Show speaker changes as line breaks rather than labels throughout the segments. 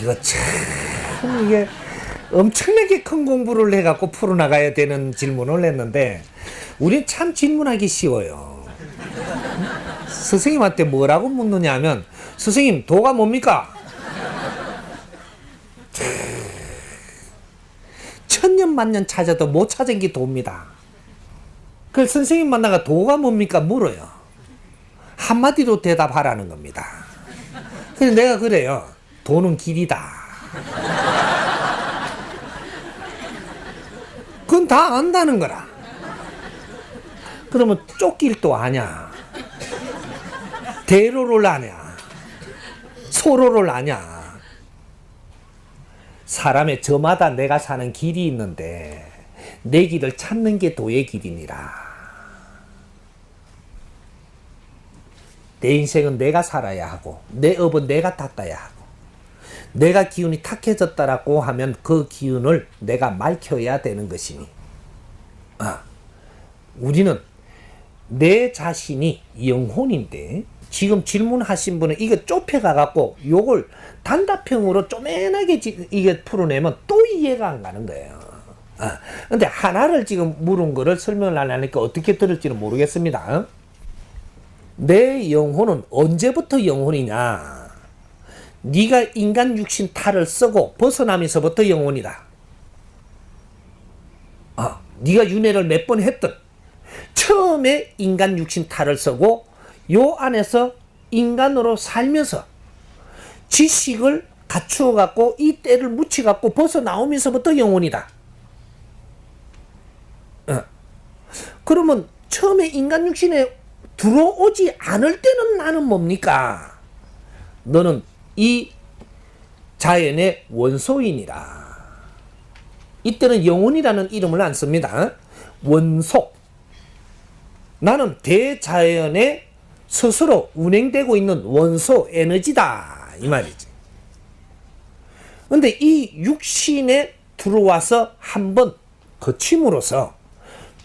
이거 참 이게 엄청나게 큰 공부를 해갖고 풀어나가야 되는 질문을 했는데 우린 참 질문하기 쉬워요. 스승님한테 뭐라고 묻느냐 하면 스승님 도가 뭡니까? 천년 만년 찾아도 못 찾은 게 도입니다. 그 선생님 만나가 도가 뭡니까 물어요. 한마디로 대답하라는 겁니다. 그래서 내가 그래요. 도는 길이다. 그건 다 안다는 거라. 그러면 쫓길도 아냐. 대로를 아냐. 소로를 아냐. 사람의 저마다 내가 사는 길이 있는데 내 길을 찾는 게 도의 길이니라. 내 인생은 내가 살아야 하고 내 업은 내가 닦아야 하고 내가 기운이 탁해졌다라고 하면 그 기운을 내가 맑혀야 되는 것이니 아, 우리는 내 자신이 영혼인데 지금 질문하신 분은 이거 좁혀가 갖고 요걸 단답형으로 쪼매나게 지- 이게 풀어내면 또 이해가 안 가는 거예요. 아, 근데 하나를 지금 물은 거를 설명을 안 하니까 어떻게 들을지는 모르겠습니다. 내 영혼은 언제부터 영혼이냐? 네가 인간 육신 탈을 쓰고 벗어나면서부터 영혼이다. 아, 네가 윤회를 몇 번 했든 처음에 인간 육신 탈을 쓰고 요 안에서 인간으로 살면서 지식을 갖추어 갖고 이 때를 묻혀 갖고 벗어 나오면서부터 영혼이다. 어. 그러면 처음에 인간 육신에 들어오지 않을 때는 나는 뭡니까? 너는 이 자연의 원소인이라. 이때는 영혼이라는 이름을 안 씁니다. 원소. 나는 대자연의 스스로 운행되고 있는 원소 에너지다. 이 말이지. 근데 이 육신에 들어와서 한번 거침으로써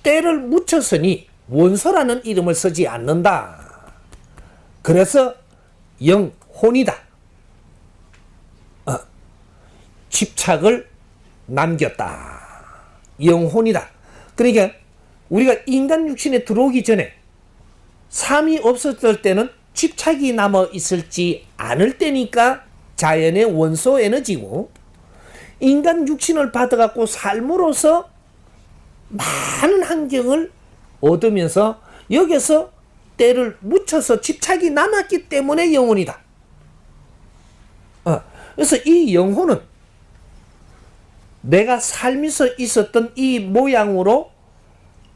때를 묻혔으니 원소라는 이름을 쓰지 않는다. 그래서 영혼이다. 어, 집착을 남겼다. 영혼이다. 그러니까 우리가 인간 육신에 들어오기 전에 삶이 없었을 때는 집착이 남아 있을지 않을 때니까 자연의 원소 에너지고 인간 육신을 받아갖고 삶으로서 많은 환경을 얻으면서 여기서 때를 묻혀서 집착이 남았기 때문에 영혼이다. 어, 그래서 이 영혼은 내가 살면서 있었던 이 모양으로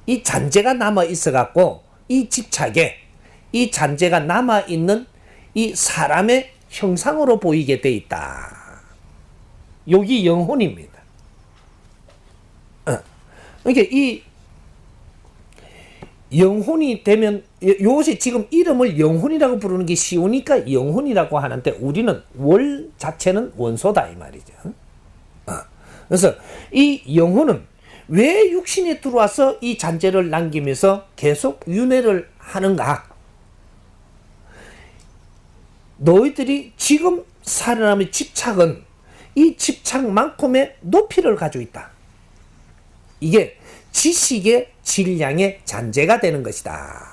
이 잔재가 남아 있어 갖고 이 집착에 이 잔재가 남아 있는 이 사람의 형상으로 보이게 돼 있다. 여기 영혼입니다. 어. 그러니까 이 영혼이 되면 요새 지금 이름을 영혼이라고 부르는 게 쉬우니까 영혼이라고 하는데 우리는 월 자체는 원소다 이 말이죠. 어. 그래서 이 영혼은 왜 육신에 들어와서 이 잔재를 남기면서 계속 윤회를 하는가? 너희들이 지금 살아남의 집착은 이 집착만큼의 높이를 가지고 있다. 이게 지식의 질량의 잔재가 되는 것이다.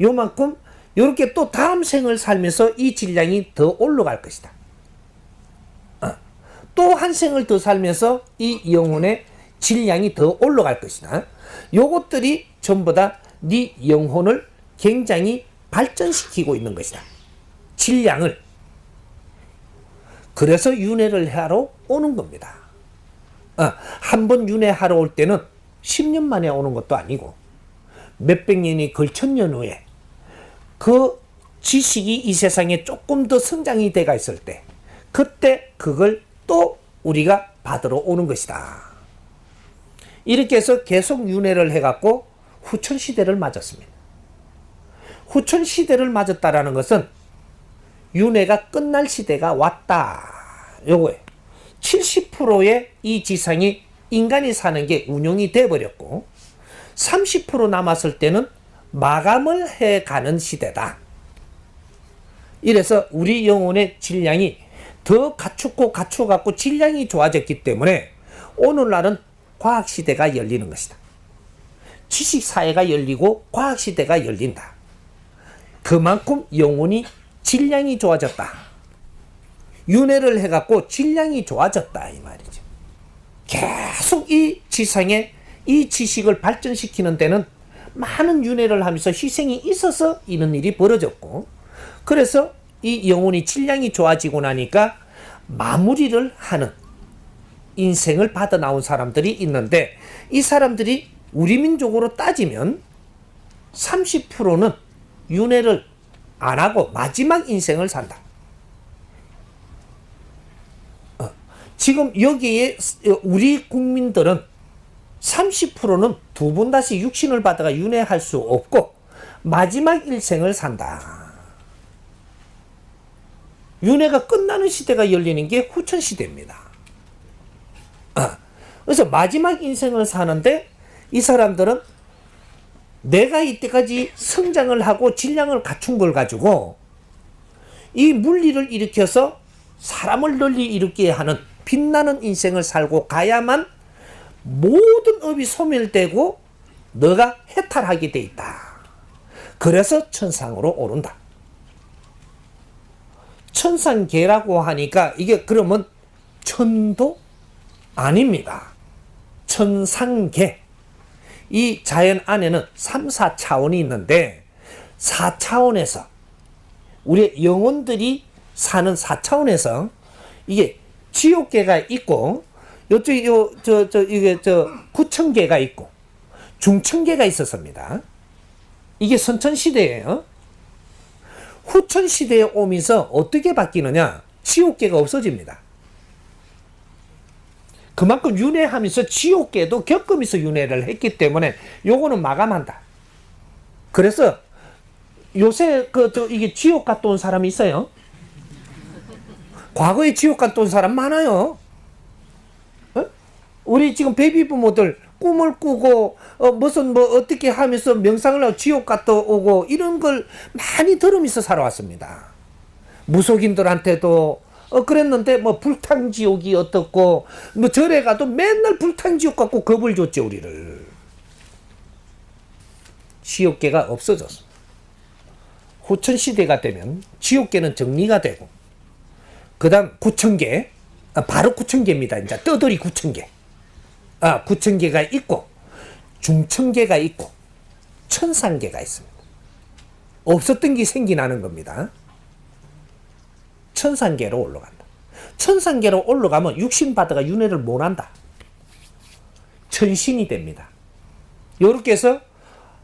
요만큼 요렇게 또 다음 생을 살면서 이 질량이 더 올라갈 것이다. 어. 또한 생을 더 살면서 이 영혼의 질량이 더 올라갈 것이다. 요것들이 전부 다 네 영혼을 굉장히 발전시키고 있는 것이다. 질량을. 그래서 윤회를 하러 오는 겁니다. 어, 한번 윤회하러 올 때는 10년 만에 오는 것도 아니고 몇백 년이 걸천년 후에 그 지식이 이 세상에 조금 더 성장이 돼가 있을 때 그때 그걸 또 우리가 받으러 오는 것이다. 이렇게 해서 계속 윤회를 해갖고 후천 시대를 맞았습니다. 후천 시대를 맞았다라는 것은 윤회가 끝날 시대가 왔다. 요거예요. 70%의 이 지상이 인간이 사는 게 운용이 돼 버렸고 30% 남았을 때는 마감을 해 가는 시대다. 이래서 우리 영혼의 질량이 더 갖추고 갖춰갖고 질량이 좋아졌기 때문에 오늘날은 과학시대가 열리는 것이다. 지식사회가 열리고 과학시대가 열린다. 그만큼 영혼이 질량이 좋아졌다. 윤회를 해갖고 질량이 좋아졌다. 이 말이죠. 계속 이 지상에 이 지식을 발전시키는 데는 많은 윤회를 하면서 희생이 있어서 이런 일이 벌어졌고, 그래서 이 영혼이 질량이 좋아지고 나니까 마무리를 하는 인생을 받아 나온 사람들이 있는데, 이 사람들이 우리 민족으로 따지면 30%는 윤회를 안 하고 마지막 인생을 산다. 어, 지금 여기에 우리 국민들은 30%는 두 번 다시 육신을 받아가 윤회할 수 없고 마지막 일생을 산다. 윤회가 끝나는 시대가 열리는 게 후천 시대입니다. 어, 그래서 마지막 인생을 사는데 이 사람들은 내가 이때까지 성장을 하고 질량을 갖춘 걸 가지고 이 물리를 일으켜서 사람을 널리 일으키게 하는 빛나는 인생을 살고 가야만 모든 업이 소멸되고 너가 해탈하게 돼 있다. 그래서 천상으로 오른다. 천상계라고 하니까 이게 그러면 천도 아닙니다. 천상계. 이 자연 안에는 3, 4차원이 있는데 4차원에서 우리 영혼들이 사는 4차원에서 이게 지옥계가 있고 요쪽 요저 저 이게 저 구천계가 있고 중천계가 있었습니다. 이게 선천 시대예요. 후천 시대에 오면서 어떻게 바뀌느냐? 지옥계가 없어집니다. 그만큼 윤회하면서 지옥계도 겪으면서 윤회를 했기 때문에 요거는 마감한다. 그래서 요새 그 저 이게 지옥 갔다 온 사람이 있어요. 과거에 지옥 갔다 온 사람 많아요. 어? 우리 지금 베이비 부모들 꿈을 꾸고 어 무슨 뭐 어떻게 하면서 명상을 하고 지옥 갔다 오고 이런 걸 많이 들으면서 살아왔습니다. 무속인들한테도 어 그랬는데 뭐 불탕 지옥이 어떻고 뭐 절에 가도 맨날 불탕 지옥 갖고 겁을 줬죠 우리를. 지옥계가 없어졌어. 후천 시대가 되면 지옥계는 정리가 되고 그다음 구천계 아, 바로 구천계입니다. 이제 떠돌이 구천계. 아, 구천계가 있고 중천계가 있고 천상계가 있습니다. 없었던 게 생기나는 겁니다. 천상계로 올라간다. 천상계로 올라가면 육신 바다가 윤회를 못 한다. 천신이 됩니다. 요렇게 해서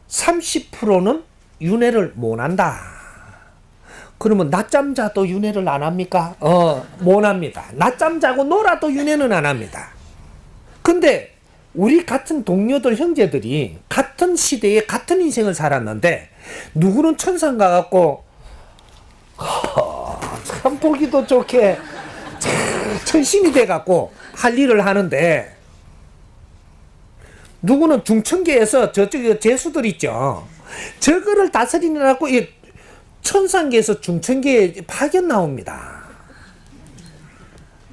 30%는 윤회를 못 한다. 그러면 낮잠 자도 윤회를 안 합니까? 어, 못 합니다. 낮잠 자고 놀아도 윤회는 안 합니다. 근데 우리 같은 동료들 형제들이 같은 시대에 같은 인생을 살았는데 누구는 천상 가 갖고 참 보기도 좋게 천신이 돼 갖고 할 일을 하는데 누구는 중천계에서 저쪽에 재수들 있죠. 저거를 다스리느라고 이 천상계에서 중천계에 파견 나옵니다.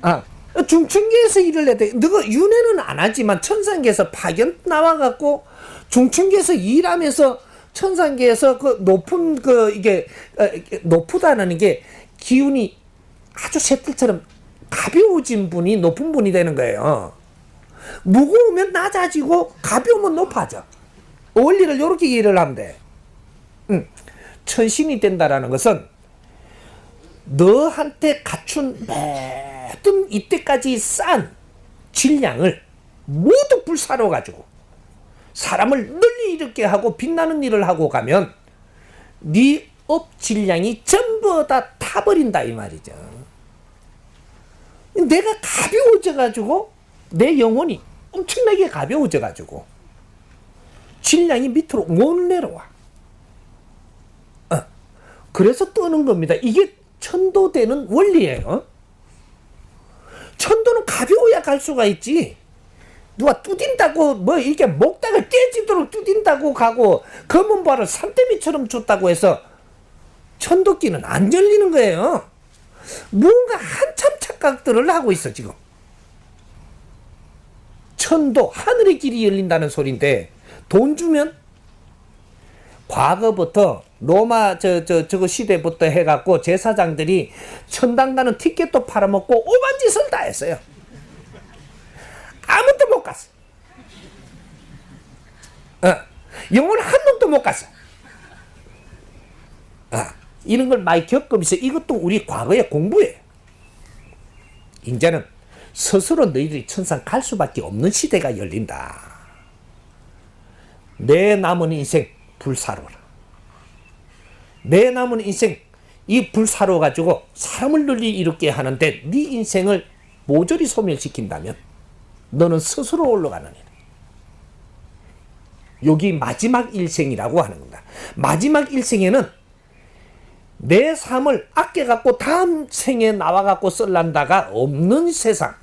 아, 중천계에서 일을 해야 돼. 너가 윤회는 안 하지만 천상계에서 파견 나와갖고 중천계에서 일하면서 천상계에서 그 높은 그 이게 어, 높다는 게 기운이 아주 새들처럼 가벼워진 분이 높은 분이 되는 거예요. 무거우면 낮아지고 가벼우면 높아져. 원리를 이렇게 이해를 하면 돼. 응. 천신이 된다라는 것은 너한테 갖춘 모든 이때까지 싼 질량을 모두 불사로 가지고 사람을 널리 일으게 하고 빛나는 일을 하고 가면 네 업 질량이 전부 다 타버린다 이 말이죠. 내가 가벼워져 가지고 내 영혼이 엄청나게 가벼워져 가지고 질량이 밑으로 못 내려와. 어. 그래서 뜨는 겁니다. 이게 천도되는 원리예요. 천도는 가벼워야 갈 수가 있지. 누가 뚜딘다고 뭐 이렇게 먹다가 깨지도록 뚜딘다고 가고 검은 발을 산더미처럼 줬다고 해서 천도끼는 안 열리는 거예요. 뭔가 한참 찾 착각들을 하고 있어 지금. 천도 하늘의 길이 열린다는 소리인데 돈 주면 과거부터 로마 저 저 저, 거 시대부터 해갖고 제사장들이 천당 가는 티켓도 팔아먹고 오만 짓을 다 했어요. 아무도 못 갔어. 어, 영혼 한 놈도 못 갔어. 아, 이런 걸 많이 겪으면서 이것도 우리 과거의 공부예요. 이제는 스스로 너희들이 천상 갈 수밖에 없는 시대가 열린다. 내 남은 인생 불사로라. 내 남은 인생 이 불사로 가지고 사람을 널리 이롭게 하는데 네 인생을 모조리 소멸시킨다면 너는 스스로 올라가는 일. 여기 마지막 일생이라고 하는 겁니다. 마지막 일생에는 내 삶을 아껴갖고 다음 생에 나와갖고 쓸란다가 없는 세상.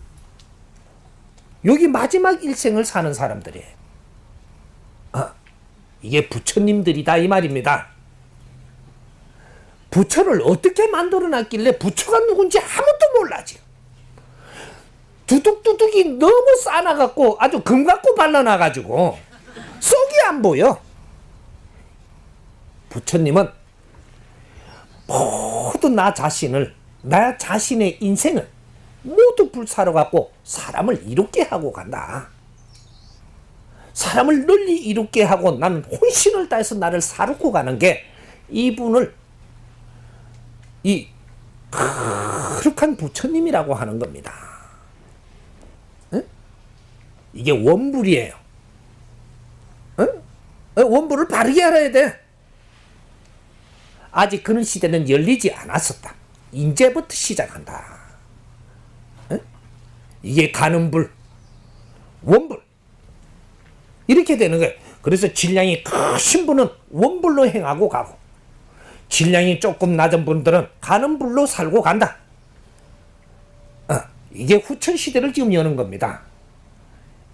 여기 마지막 일생을 사는 사람들이에요. 아, 이게 부처님들이다 이 말입니다. 부처를 어떻게 만들어 놨길래 부처가 누군지 아무도 몰라 지금. 두둑두둑이 너무 싸나갖고 아주 금 갖고 발라놔가지고 속이 안 보여. 부처님은 모두 나 자신을 나 자신의 인생을 모두 불사로 갖고 사람을 이롭게 하고 간다. 사람을 널리 이롭게 하고 나는 혼신을 다해서 나를 사르고 가는 게 이분을 이 거룩한 부처님이라고 하는 겁니다. 응? 이게 원불이에요. 응? 어, 원불을 바르게 알아야 돼. 아직 그런 시대는 열리지 않았었다. 이제부터 시작한다. 응? 이게 가는 불, 원불. 이렇게 되는 거예요. 그래서 질량이 크신 분은 원불로 행하고 가고, 질량이 조금 낮은 분들은 가는 불로 살고 간다. 어, 이게 후천 시대를 지금 여는 겁니다.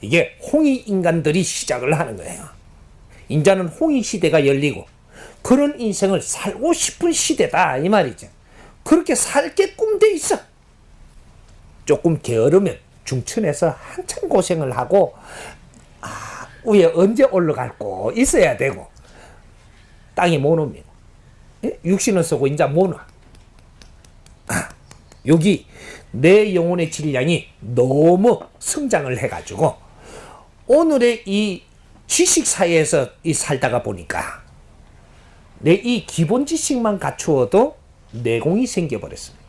이게 홍이 인간들이 시작을 하는 거예요. 인자는 홍이 시대가 열리고 그런 인생을 살고 싶은 시대다 이 말이죠. 그렇게 살게끔 돼 있어. 조금 게으르면 중천에서 한참 고생을 하고 아, 위에 언제 올라갈고 있어야 되고 땅이 못 옵니다. 예? 육신을 쓰고 와. 아, 여기 내 영혼의 질량이 너무 성장을 해가지고 오늘의 이 지식 사회에서 이 살다가 보니까 내 이 기본 지식만 갖추어도 내공이 생겨버렸습니다.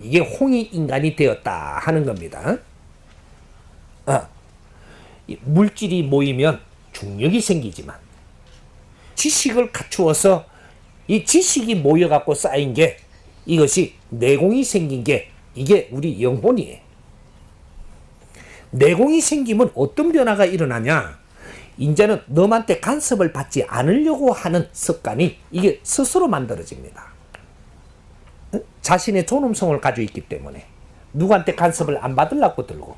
이게 홍이 인간이 되었다 하는 겁니다. 아, 물질이 모이면 중력이 생기지만 지식을 갖추어서 이 지식이 모여갖고 쌓인 게 이것이 내공이 생긴 게 이게 우리 영혼이에요. 내공이 생기면 어떤 변화가 일어나냐? 이제는 너한테 간섭을 받지 않으려고 하는 습관이 이게 스스로 만들어집니다. 자신의 존엄성을 가지고 있기 때문에 누구한테 간섭을 안 받으려고 들고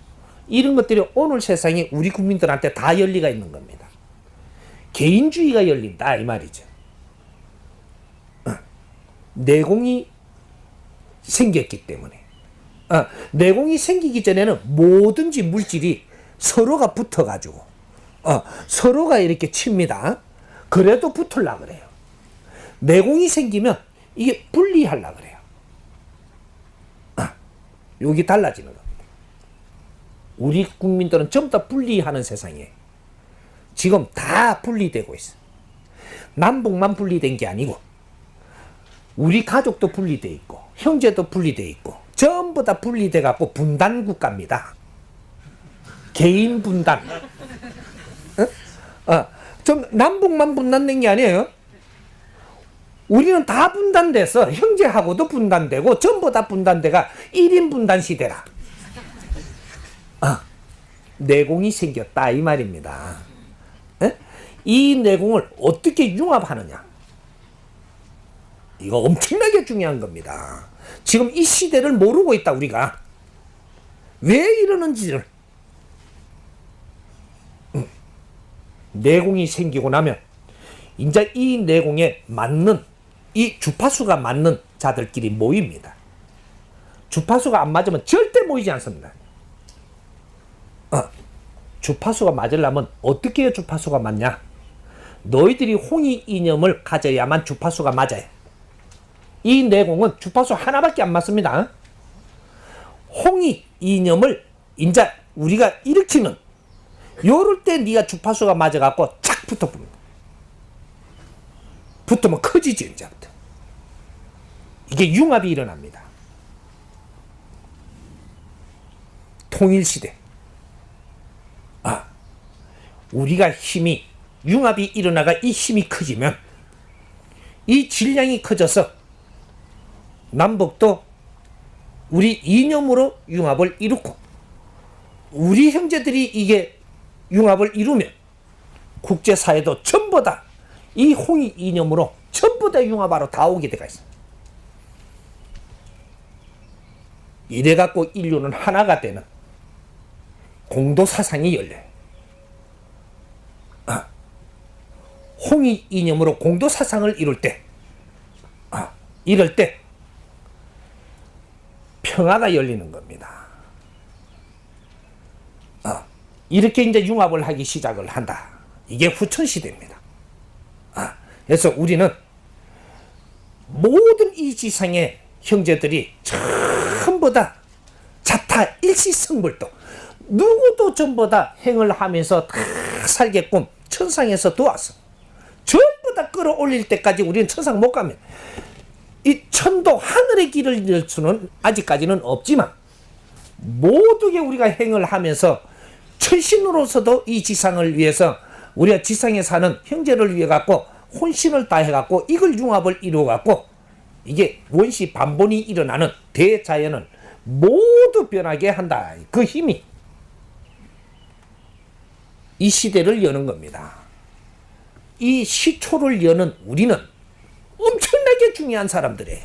이런 것들이 오늘 세상에 우리 국민들한테 다 열리가 있는 겁니다. 개인주의가 열린다 이 말이죠. 어, 내공이 생겼기 때문에 어, 내공이 생기기 전에는 뭐든지 물질이 서로가 붙어가지고 어, 서로가 이렇게 칩니다. 그래도 붙을라 그래요. 내공이 생기면 이게 분리하려 그래요. 여기 달라지는 겁니다. 우리 국민들은 전부 다 분리하는 세상이에요. 지금 다 분리되고 있어. 남북만 분리된 게 아니고 우리 가족도 분리돼 있고 형제도 분리돼 있고 전부 다 분리돼 갖고 분단 국가입니다. 개인 분단. 어? 어, 좀 남북만 분단된 게 아니에요. 우리는 다 분단돼서 형제하고도 분단되고 전부 다 분단돼가 1인 분단 시대라. 아, 내공이 생겼다 이 말입니다. 에? 이 내공을 어떻게 융합하느냐? 이거 엄청나게 중요한 겁니다. 지금 이 시대를 모르고 있다 우리가 왜 이러는지를 음. 내공이 생기고 나면 이제 이 내공에 맞는 이 주파수가 맞는 자들끼리 모입니다. 주파수가 안 맞으면 절대 모이지 않습니다. 어, 주파수가 맞으려면 어떻게 주파수가 맞냐? 너희들이 홍이 이념을 가져야만 주파수가 맞아요. 이 내공은 주파수 하나밖에 안 맞습니다. 홍이 이념을 인자 우리가 일으키는 요럴 때 네가 주파수가 맞아갖고 착 붙어봅니다. 붙으면 커지지 이제부터. 이게 융합이 일어납니다. 통일시대. 아, 우리가 힘이, 융합이 일어나가 이 힘이 커지면 이 질량이 커져서 남북도 우리 이념으로 융합을 이루고 우리 형제들이 이게 융합을 이루면 국제사회도 전부 다 이 홍이 이념으로 전부 다 융합하러 다 오게 돼가 있어. 이래 갖고 인류는 하나가 되는 공도 사상이 열려. 아, 홍이 이념으로 공도 사상을 이룰 때, 아, 이럴 때 평화가 열리는 겁니다. 아, 이렇게 이제 융합을 하기 시작을 한다. 이게 후천 시대입니다. 아, 그래서 우리는 모든 이 지상의 형제들이 전부 다 자타 일시성불도 누구도 전부 다 행을 하면서 다 살게끔 천상에서 도왔어. 전부 다 끌어올릴 때까지 우리는 천상 못 가면 이 천도 하늘의 길을 열 수는 아직까지는 없지만 모두게 우리가 행을 하면서 천신으로서도 이 지상을 위해서 우리가 지상에 사는 형제를 위해 갖고 혼신을 다해 갖고 이걸 융합을 이루어 갖고 이게 원시 반본이 일어나는 대자연을 모두 변하게 한다. 그 힘이 이 시대를 여는 겁니다. 이 시초를 여는 우리는 엄청나게 중요한 사람들이에요.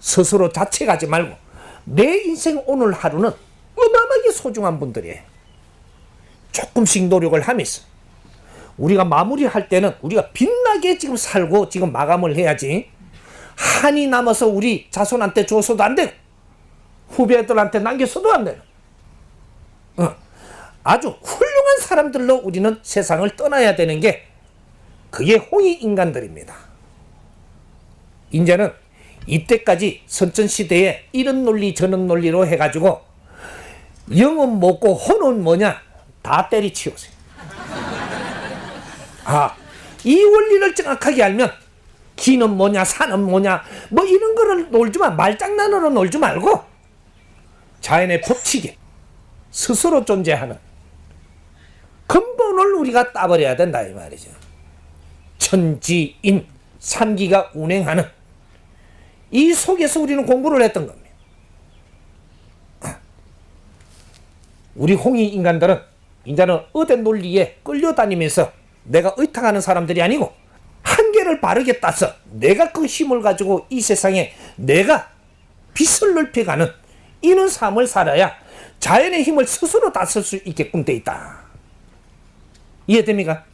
스스로 자책하지 말고 내 인생 오늘 하루는 어마어마하게 소중한 분들이에요. 조금씩 노력을 하면서 우리가 마무리할 때는 우리가 빛나게 지금 살고 지금 마감을 해야지 한이 남아서 우리 자손한테 줘서도 안 되고 후배들한테 남겨서도 안 어, 아주 훌륭한 사람들로 우리는 세상을 떠나야 되는 게 그게 홍이 인간들입니다. 이제는 이때까지 선천시대에 이런 논리 저런 논리로 해가지고 영은 뭐고 혼은 뭐냐 다 때리치우세요. 아, 이 원리를 정확하게 알면 기는 뭐냐 산은 뭐냐 뭐 이런 거를 놀지 마 말장난으로 놀지 말고 자연의 법칙에 스스로 존재하는 근본을 우리가 따버려야 된다 이 말이죠. 천지인 삼기가 운행하는 이 속에서 우리는 공부를 했던 겁니다. 우리 홍이 인간들은 이제는 어된 논리에 끌려다니면서 내가 의탁하는 사람들이 아니고 한계를 바르게 따서 내가 그 힘을 가지고 이 세상에 내가 빛을 넓혀가는 이런 삶을 살아야 자연의 힘을 스스로 다쓸 수 있게끔 돼 있다. 이해됩니까?